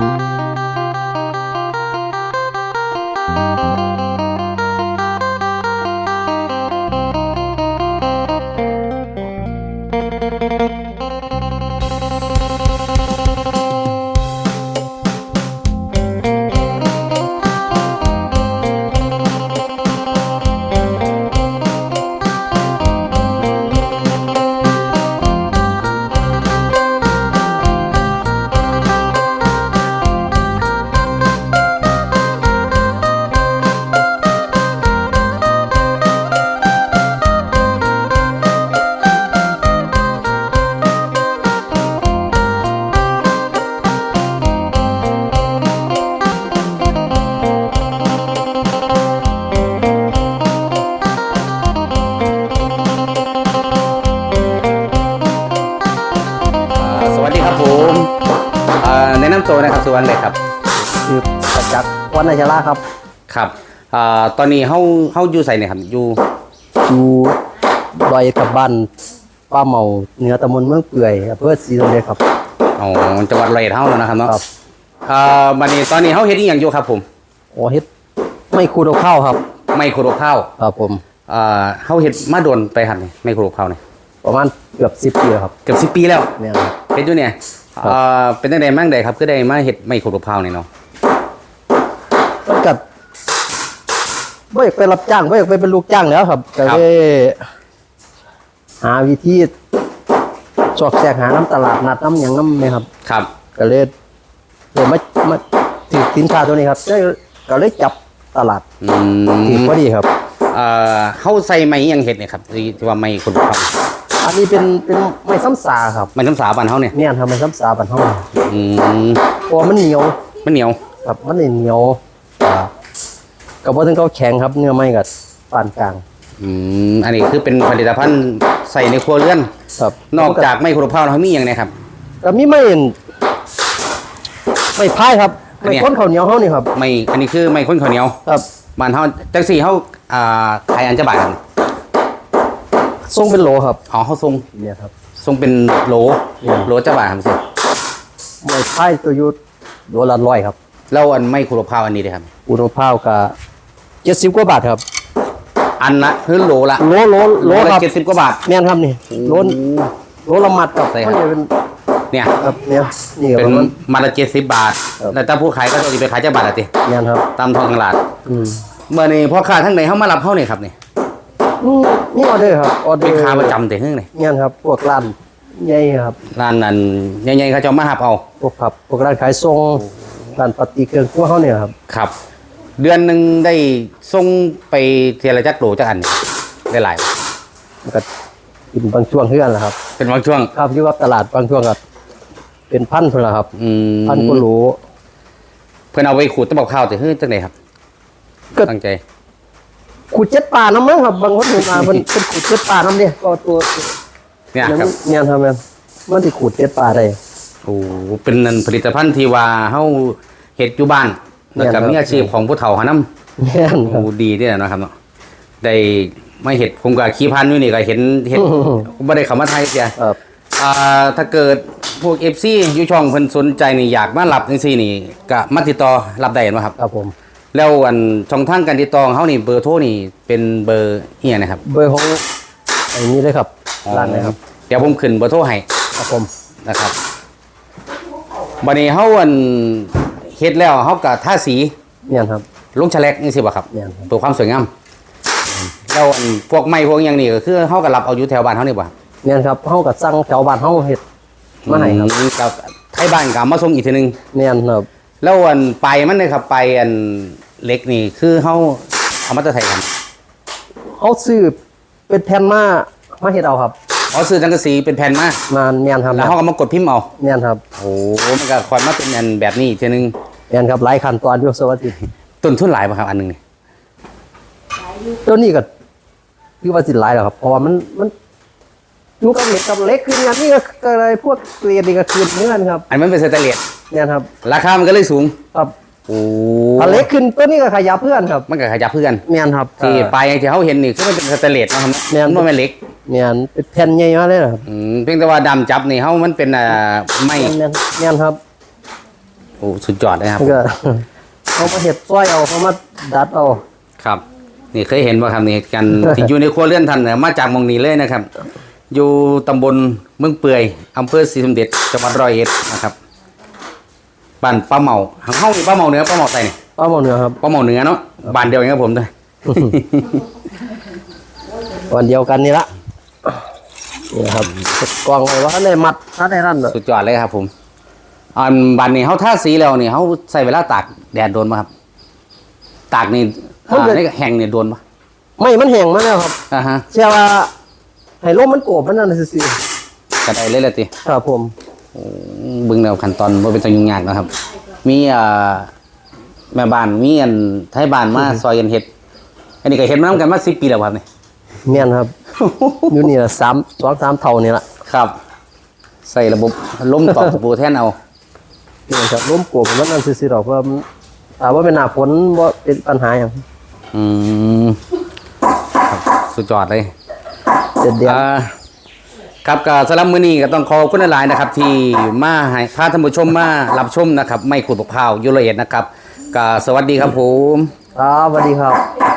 อ่า แนะนำตัวนะครับสุวรรณเลยครับคือประจักษ์วันนชราครับครับอ่าตอนนี้เฮาเฮาอยู่ใส่เนี่ยครับอยู่อยู่ดอยกับบ้านป้าเมาเหนือตำบลเมืองเปื่อยอำเภอศรีสมเด็จครับ อ๋อจังหวัดร้อยเอ็ดเฮาแล้วนะครับเนาะครับอ่าบัดนี้ตอนนี้เฮาเฮ็ดอีหยังอยู่ครับผม โอ้เฮ็ดไม่คูดเอาข้าวครับ ไมโครข้าวครับผมอ่าเฮาเฮ็ดมาโดนไปหัดนี่ไมโครข้าวนี่ประมาณเกือบสิบปีแล้วครับเกือบ10 ปีแล้ว เนี่ยครับ เฮ็ดอยู่เนี่ย อ่าเป็นจังไดมั่งใดครับ คือได้มาเฮ็ดไมโครข้าวนี่เนาะมันกับ่อยากไปรับจ้างบ่อยากไปเป็นลูกจ้างแล้วครับก็เลยหาวิธีสอกแสกหาน้ำตลาดนัดน้ำหยังน้ำเนี่ยครับ ครับก็เลยเลยมามาถือสินค้าตัวนี้ครับได้ก็เลยจับตลาดอืถือมพอดีครับอ่าเฮาใส่ไม้อิหยังเฮ็ดเนี่ยครับที่ที่ว่าไมโครข้าว อันนี้เป็นเป็นไม้ซ้ำสาครับมันน้ำสาบ้านเฮาเนี่ยเนี่ยทำไม้ซ้ำสาบันห้องอืมเพราะว่ามันเหนียวมันเหนียวครับมันเหนียวอ่ากับว่าถึงเขาแข็งครับ เนื้อไม้กับปานกลาง อืมอันนี้คือเป็นผลิตภัณฑ์ใส่ในครัวเรือนครับนอกจากไมโครข้าวแล้วมีอย่างไรครับ ก็มีไม่ไม่พายครับอันเนี้ไม่ยข้นข้าวเหนียวเขานี่ครับ ไม่อันนี้คือไม่ข้นข้าวเหนียวครับบ้านเฮาจังสี่เฮาอ่าขายอันจะบาทครับ ทรงเป็นโหลครับอ๋อเฮาส่งเนี่ยครับส่งเป็นโหลเนี่ยโหลจะบาทครับสิไม่พายตัวอยุดโลละร้อยครับแล้วอันไมโครข้าวอันนี้เลยครับอุณหภาพก็เจ็ดสิบกว่าบาทครับ อันละคือโหลละโลโลโลละครับเจ็ดสิบกว่าบาทแม่นครับนี่โลนโลละมัดครับใช่ครับมันจะเป็นเนี่ยครับเนี่ยนี่เป็ก็นมันมาละเจ็ดสิบบาทครับแล้วถ้าผู้ขายก็จะไปขายจะบาทละติแม่นครับตามท้องตลาดอืมเมื่อนี้พ่อค้าทั้งในเฮามารับเฮานี่ครับนี่อื มนี่ออเดอร์ครับออเดอเป็นร์ค้าประจำแต่เฮ้ยนี่แม่นครับพวกร้านใหญ่ครับร้านนั้นใหญ่ๆเขาจะเอามาหับเอาพวกผับพวกร้านขายส่งร้านปฏิเครื่องครัวเขาเนี่ยครับครับ เดือนหนึ่งได้ส่งไปเทยละจักโหลจักอันได้หลายมันก็กินบางช่วงเพื่อนแหละครับเป็นบางช่วงครับอยู่กับตลาดบางช่วงก็เป็นพันเท่านั้นครับ อืมพันก็รู้เพื่อนเอาไปขูดตะบอกข้าวแต่เฮ้ยจังไหนครับก็ตั้งใจ ขุดเจ็ดป่าน้ำมั้งครับ บางคนเห็นมาเป็นเป็นขุดเจ็ดป่าน้ำเนี่ยก็ตัวเนี่ยครับเนี่ยครับแม่นมันที่ขุดเจ็ดป่าได้โอ้เป็นนั่นผลิตภัณฑ์ที่ว่าเฮาเฮ็ดอยู่บ้านแล้วก็เนี่ยครับมีอาชีพของผู้เฒ่าหานำแม่นครัโอ้บดีเด้อเนาะครับเนาะได้ไม่เฮ็ดผมก็ขี้พันอยู่นี่ก็เห็นเฮ็ดอืมบ่ได้เข้ามาไทยเสียครับอ่าถ้าเกิดพวก FC อยู่ช่องเพิ่นสนใจนี่อยากมารับจังซี่นี่ก็มาติดต่อรับได้เนาะครับครับผม แล้วอันช่องทางการติดต่อของเขานี่เบอร์โทรนี่เป็นเบอร์เอียนะครับเบอร์ของไอ้นี้เลยครับร้านเลยครับ เดี๋ยวผมขึ้นเบอร์โทรให้ครับผมนะครับบัดนี้เฮาอันเฮ็ดแล้วเฮาก็ทาสีเนี่ยครับลงแฉลกนี่สิบ่ครับเนี่ยครับเพื่อความสวยงามแล้วอันพวกไม้พวกหยังนี่ก็คือเฮาก็รับเอาอยู่แถวบ้านเฮานี่บ่ครับเนี่ยครับเฮากับสั่งแถวบ้านเฮาเฮ็ดมาให้ครับอืมกับไทยบ้านก็เอามาส่งอีกทีหนึงเนี่ยครับ แล้วอันไปลายมันเลยครับไปลายอันเล็กนี่คือเฮาเอามาจากไทยกันเฮาซื้อเป็นแผ่นมามาเฮ็ดเอาครับอ๋อซื้อจังกะสีเป็นแผ่นมามาแม่นครับแล้วเฮาก็มากดพิมพ์เอาแม่นครับโอ้มันก็คอยมาเป็นอันแบบนี้อีกทีหนึงแม่นครับหลายขั้นตอนอยู่สวัสดีต้นทุนหลายป่ะครับอันหนึงนี่ตัวนี้ก็คือว่าสิหลายแล้วครับเพราะว่ามันมันอยู่กับเหล็กกับเหล็กคืออย่างนี้ก็ก็อะไรพวกเกลียดนี่ก็คือเนื้อนครับ อันมันเป็นสแตนเลส เนี่ยครับ ราคามันก็เลยสูง ครับโอ้ถ้าเหล็กขึ้นตัวนี้ก็ขยับเพื่อนครับ มันก็ขยับเพื่อนแม่นครับที่ปลายที่เขาเห็นนี่คือมันเป็นสแตนเลสนะครับแม่นมันไม่เล็กแม่นเป็นแผ่นใหญ่มาเลยนะครับอืมเพียงแต่ว่าดำจับนี่เขามันเป็นอ่าไม่แม่นแม่นครับโอ้สุดยอดเลยครับมันก็เขามาเห็ดซอยเอาเขามาดัดเอาครับ นี่เคยเห็นว่าครับนี่กันที่อยู่ในครัวเรือนท่านเนี่ยมาจากหมองนี้เลยนะครับ อยู่ตำบลเมืองเปื่อยอำเภอศรีสมเด็จจังหวัดร้อยเอ็ดนะครับ บ้านป้าเมาหางเฮานี่ป้าเมาเหนือป้าเมาใส่นี่ป้าหมอเหนือครับ ป้าเมาเหนือเนาะบ้านเดียวกันครับผมเลยวันเดียวกันนี่ละนี่ครับกล่องไว้ว่าในมัดถ้าในนั่นน่ะสุดยอดเลยครับผมอันบ้านนี้เขาทาสีแล้วนี่เขาใส่เวลาตากแดดโดนป่ะครับ ตากนี่อ่าในแห้งนี่โดนป่ะไม่มันแห้งมาแล้วครับอ่าฮะเชื่อว่าให้ลมมันโกบมันนั่นสิกระไดเลยละติครับผมเบึงแนวขั้นตอนว่าเป็นตัวยุ่งยากนะครับ มีอ่าแม่บ้านมีอันไทยบ้านมาซอยกันเฮ็ด อันนี้ก็เฮ็ดมานํกันมาสิปีแล้วครับนี่เมียนครับอยู่นี่ละสามสองสามเท่านี่ละครับ ใส่ระบบลมตอกตะปูแทนเอานี่ครับลมโกบมันนั่นสิหรอกเพราะมันถามว่าเป็นหน้าฝนว่าเป็นปัญหาอย่างอืมครับสุดยอดเลยเด็ดเดียวอ่า ครับก็สำหรับมื้อนี้ก็ต้องขอบคุณหลายๆนะครับ ที่มาให้พาท่านผู้ชมมารับชมนะครับ ไม่ขุดบกพร้าวอยุโรเอตนะครับก็สวัสดีครับผม ครับสวัสดีครับ